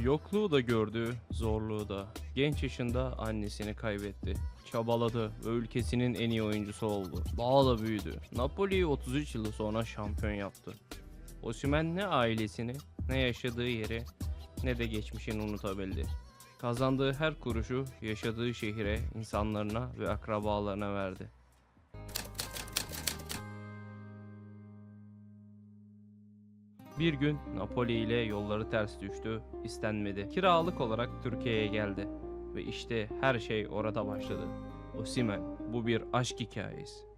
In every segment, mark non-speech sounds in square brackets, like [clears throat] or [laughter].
Yokluğu da gördü, zorluğu da. Genç yaşında annesini kaybetti. Çabaladı ve ülkesinin en iyi oyuncusu oldu. Da büyüdü. Napoli'yi 33 yıl sonra şampiyon yaptı. Osimhen ne ailesini, ne yaşadığı yeri, ne de geçmişini unutabildi. Kazandığı her kuruşu yaşadığı şehire, insanlarına ve akrabalarına verdi. Bir gün Napoli ile yolları ters düştü, istenmedi. Kiralık olarak Türkiye'ye geldi ve işte her şey orada başladı. Osimhen, bu bir aşk hikayesi.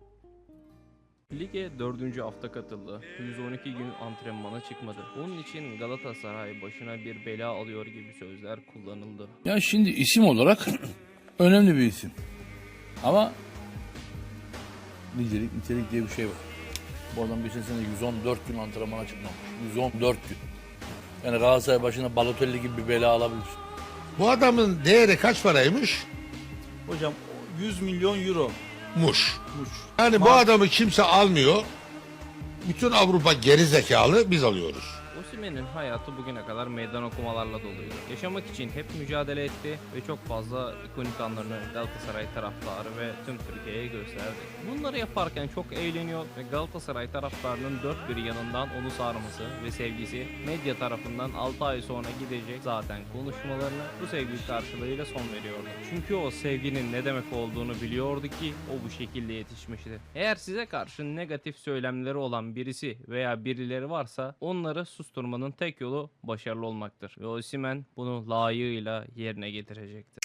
Lige 4. hafta katıldı. 112 gün antrenmana çıkmadı. Bunun için Galatasaray başına bir bela alıyor gibi sözler kullanıldı. Ya şimdi isim olarak [clears throat] önemli bir isim. Ama nicelik nitelik diye bir şey var. Bu adam geçen sene 114 gün antrenmana çıkmamış. 114 gün. Yani Galatasaray başına Balotelli gibi bir bela alabilir. Bu adamın değeri kaç paraymış? Hocam 100 milyon euro. Muş. Muş. Yani bu adamı kimse almıyor. Bütün Avrupa geri zekalı biz alıyoruz. Osimhen'in hayatı bugüne kadar meydan okumalarla doluydu. Yaşamak için hep mücadele etti ve çok fazla ikonik anlarını Galatasaray taraftarı ve tüm Türkiye'ye gösterdi. Bunları yaparken çok eğleniyor ve Galatasaray taraftarının dört bir yanından onu sarması ve sevgisi medya tarafından 6 ay sonra gidecek zaten konuşmalarına bu sevgi karşılığıyla son veriyordu. Çünkü o sevginin ne demek olduğunu biliyordu ki o bu şekilde yetişmişti. Eğer size karşı negatif söylemleri olan birisi veya birileri varsa onları susturmanın tek yolu başarılı olmaktır. Ve Osimhen bunu layığıyla yerine getirecektir.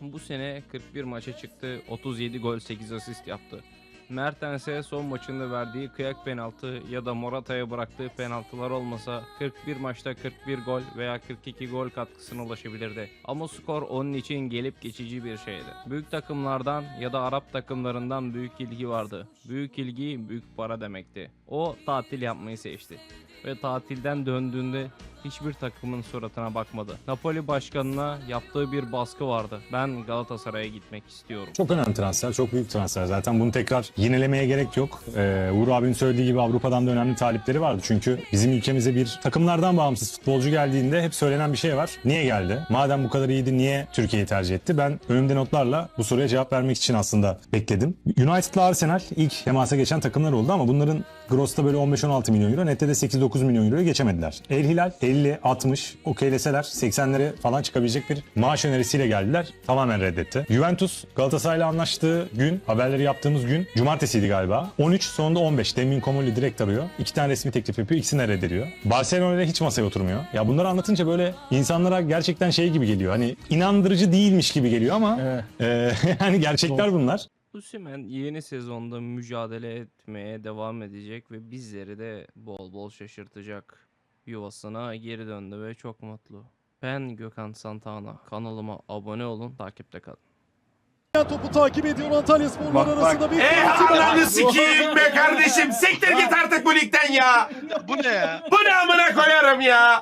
Bu sene 41 maça çıktı, 37 gol 8 asist yaptı. Mertens'e son maçında verdiği kıyak penaltı ya da Morata'ya bıraktığı penaltılar olmasa 41 maçta 41 gol veya 42 gol katkısına ulaşabilirdi. Ama skor onun için gelip geçici bir şeydi. Büyük takımlardan ya da Arap takımlarından büyük ilgi vardı. Büyük ilgi büyük para demekti. O tatil yapmayı seçti ve tatilden döndüğünde hiçbir takımın suratına bakmadı. Napoli başkanına yaptığı bir baskı vardı. Ben Galatasaray'a gitmek istiyorum. Çok önemli transfer, çok büyük transfer. Zaten bunu tekrar yinelemeye gerek yok. Ee, Uğur abinin söylediği gibi Avrupa'dan da önemli talipleri vardı. Çünkü bizim ülkemize bir takımlardan bağımsız futbolcu geldiğinde hep söylenen bir şey var. Niye geldi? Madem bu kadar iyiydi niye Türkiye'yi tercih etti? Ben önümde notlarla bu soruya cevap vermek için aslında bekledim. United'la Arsenal ilk temasa geçen takımlar oldu ama bunların Gross'ta böyle 15-16 milyon euro, nette de 8-9 milyon euroya geçemediler. El Hilal 50-60 okeyleseler 80'lere falan çıkabilecek bir maaş önerisiyle geldiler. Tamamen reddetti. Juventus Galatasaray'la anlaştığı gün, haberleri yaptığımız gün cumartesiydi galiba. 13 sonunda 15. Demin Komoli direkt arıyor. İki tane resmi teklif yapıyor. İkisini de reddediyor. Barcelona'da hiç masaya oturmuyor. Ya bunları anlatınca böyle insanlara gerçekten şey gibi geliyor. Hani inandırıcı değilmiş gibi geliyor ama e, [laughs] yani gerçekler bunlar. Osimhen yeni sezonda mücadele etmeye devam edecek ve bizleri de bol bol şaşırtacak. Yuvasına geri döndü ve çok mutlu. Ben Gökhan Santana. Kanalıma abone olun, takipte kalın. Topu takip ediyor Antalya Sporlar arasında bir Eh ananı sikeyim be kardeşim. Siktir git artık bu ligden ya. Bu ne ya? Bu ne amına koyarım ya.